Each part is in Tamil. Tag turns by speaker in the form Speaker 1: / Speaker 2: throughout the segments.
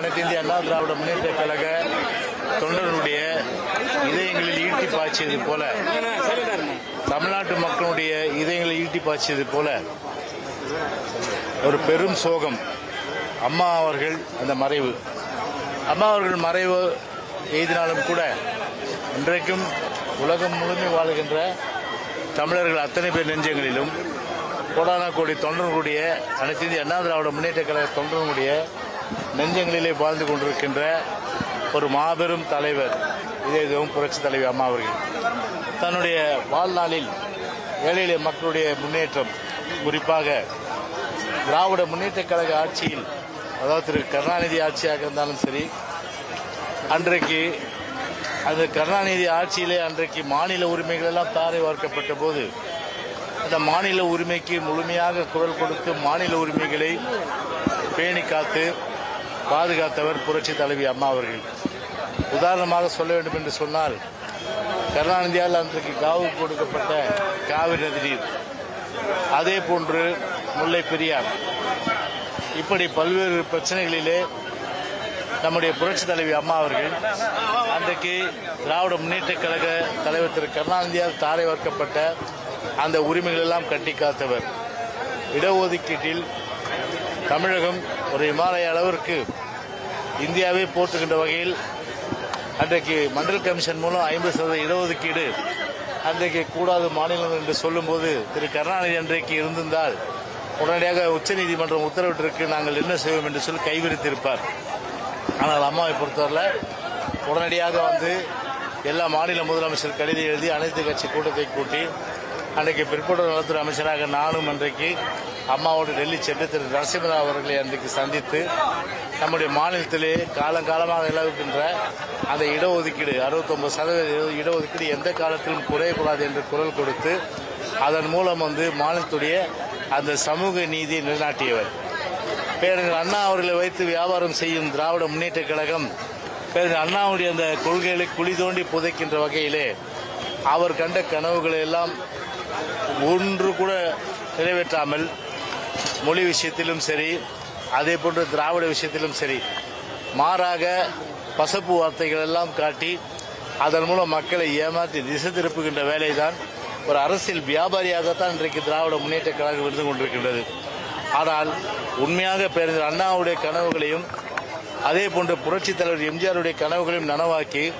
Speaker 1: அனைத்து இந்திய அண்ணா திராவிட முன்னேற்ற கழக தொண்டர்களுடைய இதயங்களில் ஈட்டி பாய்ச்சியது போல தமிழ்நாட்டு மக்களுடைய இதயங்களை ஈட்டி பாய்ச்சியது போல ஒரு பெரும் சோகம் அம்மா அவர்கள் அந்த மறைவு. அம்மா அவர்கள் மறைவு எய்தினாலும் கூட இன்றைக்கும் உலகம் முழுமை வாழுகின்ற தமிழர்கள் அத்தனை பேர் நெஞ்சங்களிலும் கோடானா கோடி தொண்டர்களுடைய அனைத்து இந்திய அண்ணா திராவிட முன்னேற்ற கழக தொண்டர்களுடைய நெஞ்சங்களிலே வாழ்ந்து கொண்டிருக்கின்ற ஒரு மாபெரும் தலைவர் இதே இதுவும் புரட்சி தலைவி அம்மா அவர்கள். தன்னுடைய வாழ்நாளில் ஏழை மக்களுடைய முன்னேற்றம் குறிப்பாக திராவிட முன்னேற்ற கழக ஆட்சியில் அதாவது திரு கருணாநிதி ஆட்சியாக இருந்தாலும் சரி அன்றைக்கு அந்த கருணாநிதி ஆட்சியிலே அன்றைக்கு மாநில உரிமைகள் எல்லாம் தாரை வார்க்கப்பட்ட போது அந்த மாநில உரிமைக்கு முழுமையாக குரல் கொடுத்து மாநில உரிமைகளை பேணி காத்து பாதுகாத்தவர் புரட்சி தலைவி அம்மா அவர்கள். உதாரணமாக சொல்ல வேண்டும் என்று சொன்னால் கருணாநிதியால் அன்றைக்கு காவு கொடுக்கப்பட்ட காவிரி நதி நீர் அதே போன்று முல்லை பெரியார். இப்படி பல்வேறு பிரச்சனைகளிலே நம்முடைய புரட்சி தலைவி அம்மா அவர்கள் அன்றைக்கு திராவிட முன்னேற்ற கழக தலைவர் திரு கருணாநிதியால் தாரை வார்க்கப்பட்ட அந்த உரிமைகள் எல்லாம் கட்டி காத்தவர். இடஒதுக்கீட்டில் தமிழகம் ஒரு இமாலய அளவிற்கு இந்தியாவை போற்றுகின்ற வகையில் அன்றைக்கு மண்டல் கமிஷன் மூலம் ஐம்பது சதவீத இடஒதுக்கீடு அன்றைக்கு கூடாது மாநிலம் என்று சொல்லும்போது திரு கருணாநிதி அன்றைக்கு இருந்திருந்தால் உடனடியாக உச்சநீதிமன்றம் உத்தரவிட்டிருக்கு நாங்கள் என்ன செய்வோம் என்று சொல்லி கைவிரித்திருப்பார். ஆனால் அம்மாவை பொறுத்தவரையில் உடனடியாக வந்து எல்லா மாநில முதலமைச்சர் கடிதம் எழுதி அனைத்து கட்சி கூட்டத்தை கூட்டி அன்றைக்கு பிற்படுத்த நலத்துறை அமைச்சராக நானும் அன்றைக்கு அம்மாவோடு டெல்லி சென்று திரு நரசிம்மரா அவர்களை அன்றைக்கு சந்தித்து நம்முடைய மாநிலத்திலே காலங்காலமாக நிலவுகின்ற அந்த இடஒதுக்கீடு அறுபத்தொன்பது சதவீத இடஒதுக்கீடு எந்த காலத்திலும் குறையக்கூடாது என்று குரல் கொடுத்து அதன் மூலம் வந்து மாநிலத்துடைய அந்த சமூக நீதியை நிலைநாட்டியவர். பேரறிஞர் அண்ணா அவர்களை வைத்து வியாபாரம் செய்யும் திராவிட முன்னேற்ற கழகம் பேரறிஞர் அண்ணாவுடைய அந்த கொள்கைகளை குழி தோண்டி புதைக்கின்ற வகையிலே அவர் கண்ட கனவுகளை எல்லாம் ஒன்று கூட நிறைவேற்றாமல் மொழி விஷயத்திலும் சரி அதே போன்று திராவிட விஷயத்திலும் சரி மாறாக பசப்பு வார்த்தைகள் எல்லாம் காட்டி அதன் மூலம் மக்களை ஏமாற்றி திசை திருப்புகின்ற வேலைதான் ஒரு அரசியல் வியாபாரியாகத்தான் இன்றைக்கு திராவிட முன்னேற்ற கழகம் இருந்து கொண்டிருக்கின்றது. ஆனால் உண்மையாக பேருந்து அண்ணாவுடைய கனவுகளையும் அதே போன்று புரட்சித் தலைவர் எம்ஜிஆருடைய கனவுகளையும் நனவாக்கி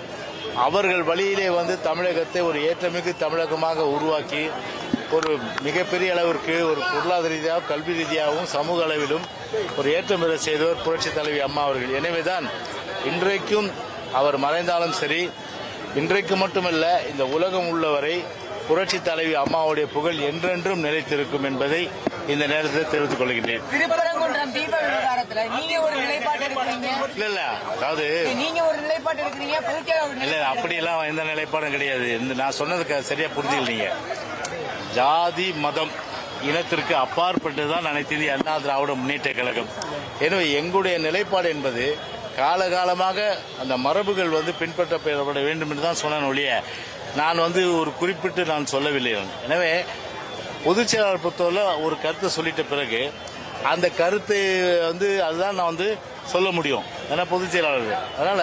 Speaker 1: அவர்கள் வழியிலே வந்து தமிழகத்தை ஒரு ஏற்றமிகு தமிழகமாக உருவாக்கி ஒரு மிகப்பெரிய அளவிற்கு ஒரு பொருளாதார ரீதியாக கல்வி ரீதியாகவும் சமூக அளவிலும் ஒரு ஏற்றமிற செய்தவர் புரட்சித் தலைவி அம்மா அவர்கள். எனவேதான் இன்றைக்கும் அவர் மறைந்தாலும் சரி இன்றைக்கு மட்டுமல்ல இந்த உலகம் உள்ளவரை புரட்சி தலைவி அம்மாவுடைய புகழ் என்றென்றும் நிலைத்திருக்கும் என்பதை இந்த நேரத்தில் தெரிவித்துக் இல்ல இல்ல. அதாவது இல்ல அப்படியெல்லாம் எந்த நிலைப்பாடும் கிடையாது. இந்த நான் சொன்னதுக்கு சரியா புரிஞ்சுக்கலீங்க ஜாதி மதம் இனத்திற்கு அப்பாற்பட்டுதான் அனைத்து இந்திய அண்ணா திராவிட முன்னேற்ற கழகம். எனவே எங்களுடைய நிலைப்பாடு என்பது காலகாலமாக அந்த மரபுகள் வந்து பின்பற்றப்பட வேண்டும் என்று தான் சொன்னேன் ஒழிய நான் வந்து ஒரு குறிப்பிட்டு நான் சொல்லவில்லை. எனவே பொதுச் செயலாளர் பொறுத்தவரை ஒரு கருத்தை சொல்லிட்ட பிறகு அந்த கருத்து வந்து அதுதான் நான் வந்து சொல்ல முடியும். ஏன்னா பொதுச் செயலாளர் அதனால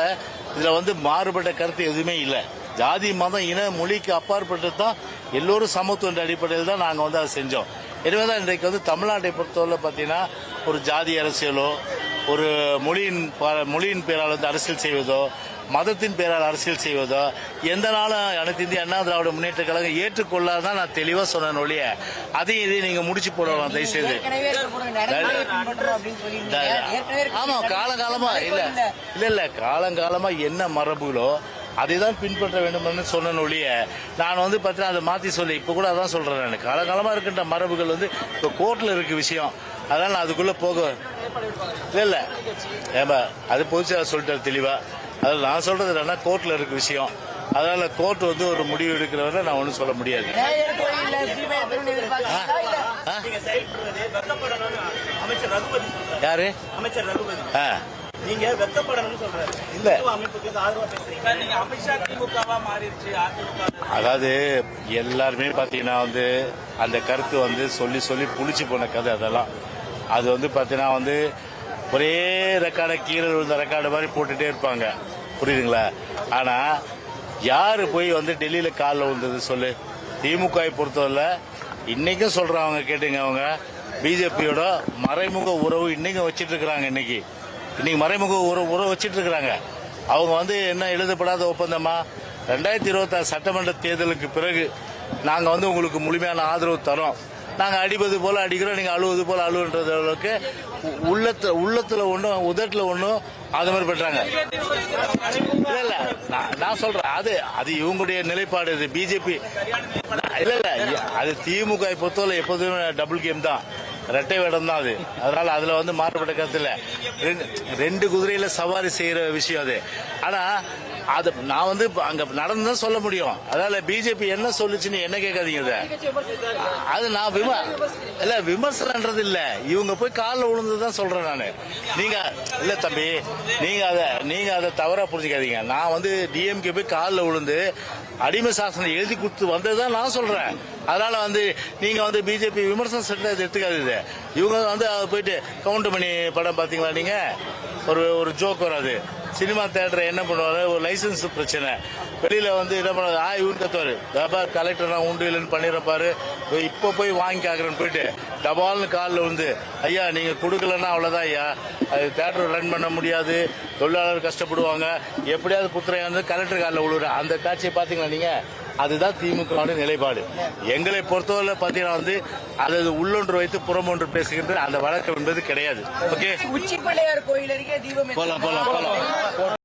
Speaker 1: இதுல வந்து மாறுபட்ட கருத்து எதுவுமே இல்லை. ஜாதி மதம் இன மொழிக்கு அப்பாற்பட்டு தான் எல்லோரும் சமத்துவன்ற அடிப்படையில் தான் நாங்கள் வந்து அதை செஞ்சோம். எனவே தான் இன்றைக்கு வந்து தமிழ்நாட்டை பொறுத்தவரை பார்த்தீங்கன்னா ஒரு ஜாதி அரசியலோ ஒரு மொழியின் மொழியின் பேரால் வந்து அரசியல் செய்வதோ மதத்தின் பேரால் அரசியல் செய்வதோ எந்த நாளும் அனைத்து இந்திய அண்ணா திராவிட முன்னேற்ற கழகம் ஏற்றுக்கொள்ளாதான் நான் தெளிவா சொன்னேன் ஒழிய அதையும் இதையும் நீங்க முடிச்சு போடலாம் தயவுசெய்து.
Speaker 2: ஏற்கனவே இருக்கக்கூடிய நடைமுறையை பின்பற்றோம் அப்படின்னு சொல்லியிருந்தீங்க. ஏற்கனவே இருக்கக்கூடிய
Speaker 1: ஆமா காலங்காலமா இல்ல. இல்ல இல்ல காலங்காலமா என்ன மரபுகளோ அதை தான் பின்பற்ற வேண்டும்னு சொன்னேன் ஒழிய நான் வந்து பார்த்தீங்கன்னா அதை மாத்தி சொல்லி. இப்ப கூட அதான் சொல்றேன் நான். காலங்காலமா இருக்கின்ற மரபுகள் வந்து இப்ப கோர்ட்ல இருக்கு விஷயம். அதனால நான் அதுக்குள்ள போக இல்ல இல்ல. ஏமா அது பொதுச்சாளர் சொல்லிட்டாரு தெளிவா. அதில் நான் சொல்றது என்னன்னா கோர்ட்ல இருக்கு விஷயம். அதனால கோர்ட் வந்து ஒரு முடிவு எடுக்கிறவரை நான் ஒன்றும் சொல்ல முடியாது. யாரு?
Speaker 3: அமைச்சர் ரகுபதி.
Speaker 1: ஆ.
Speaker 3: நீங்க வெக்கப்படணும்னு சொல்றாரு.
Speaker 1: இல்ல.
Speaker 3: இந்துத்துவ அமைப்புக்கு வந்து ஆதரவா பேசுறீங்க. நீங்க அமித்ஷா திமுகவா மாறிடுச்சு அதிமுக
Speaker 1: அதாவது எல்லாருமே பார்த்தீங்கன்னா வந்து அந்த கருத்து வந்து சொல்லி சொல்லி புளிச்சு போன கதை அதெல்லாம். அது வந்து பார்த்தீங்கன்னா வந்து ஒரே ரெக்கார்டை கீழே விழுந்த ரெக்கார்டு மாதிரி போட்டுட்டே இருப்பாங்க. புரியுதுங்களா? ஆனா யாரு போய் வந்து டெல்லியில காலில் விழுந்தது சொல்லு? திமுகவை பொறுத்தவரை இன்னைக்கும் சொல்றாங்க கேட்டுங்க அவங்க. பிஜேபியோட மறைமுக உறவு இன்னைக்கும் வச்சிட்டு இருக்கிறாங்க இன்னைக்கு. இன்னைக்கு மறைமுக உறவு உறவு வச்சுட்டு இருக்கிறாங்க அவங்க வந்து என்ன எழுதப்படாத ஒப்பந்தமா? ரெண்டாயிரத்தி இருபத்தாறு சட்டமன்ற தேர்தலுக்கு பிறகு நாங்கள் வந்து உங்களுக்கு முழுமையான ஆதரவு தரோம். நாங்கள் அடிப்பது போல அடிக்கிறோம் நீங்கள் அழுவது போல அழுவுன்றது அளவுக்கு உள்ளத்தில் உள்ளத்தில் ஒன்றும் உதட்டில் ஒன்றும் அது மாதிரி பண்றாங்க. இல்லை இல்லை நான் நான் சொல்றேன் அது அது இவங்களுடைய நிலைப்பாடு இது பிஜேபி. இல்லை இல்லை அது திமுக பொறுத்தவரை எப்போதுமே டபுள் கேம் தான். ரெட்டை வேடம் தான் அது. அதனால அதுல வந்து மாறுபட்ட கருத்து இல்ல ரெண்டு- ரெண்டு குதிரையில சவாரி செய்யற விஷயம் அது. ஆனா அது நான் வந்து அங்கே அங்க நடந்துதான் சொல்ல முடியும். அதனால பிஜேபி என்ன சொல்லுச்சுன்னு என்ன கேட்காதீங்க இதை. அது நான் விம இல்ல விமர்சனன்றது இல்ல. இவங்க போய் காலில் விழுந்துதான் சொல்றேன் நான். நீங்க இல்ல தம்பி நீங்க அத நீங்க அதை தவறா புரிஞ்சுக்காதீங்க. நான் வந்து டிஎம்கே போய் காலில் விழுந்து அடிமை சாசனம் எழுதி கொடுத்து வந்ததுதான் நான் சொல்றேன். அதனால வந்து நீங்க வந்து பிஜேபி விமர்சனம் செட்டு எடுத்துக்காது இவங்க வந்து அதை போயிட்டு கவுண்ட் பண்ணி படம் பாத்தீங்களா நீங்க? ஒரு ஒரு ஜோக் வராது. சினிமா தேட்டர் என்ன பண்ணுவாரு ஒரு லைசன்ஸ் பிரச்சனை. வெளியில வந்து என்ன பண்ணுவாரு ஆ இவன் கத்துவாரு. தபா கலெக்டர் நான் உண்டு இல்லைன்னு பண்ணிருப்பாரு இப்ப போய் வாங்கி காக்குறேன்னு போயிட்டு டபால்னு காலில் வந்து ஐயா நீங்க கொடுக்கலன்னா அவ்வளவுதான் ஐயா. அது தேட்டர் ரன் பண்ண முடியாது. தொழிலாளர் கஷ்டப்படுவாங்க. எப்படியாவது குத்துறையா வந்து கலெக்டர் காலில் விழுற அந்த காட்சியை பாத்தீங்களா நீங்க? அதுதான் திமுக நிலைப்பாடு. எங்களை பொறுத்தவரை பாத்தீங்கன்னா வந்து அது உள்ளொன்று வைத்து புறம் ஒன்று பேசுகின்ற அந்த வழக்கம் என்பது கிடையாது. ஓகே
Speaker 2: உச்சி பிள்ளையார் கோயில்
Speaker 1: போலாம் போலாம் போலாம்.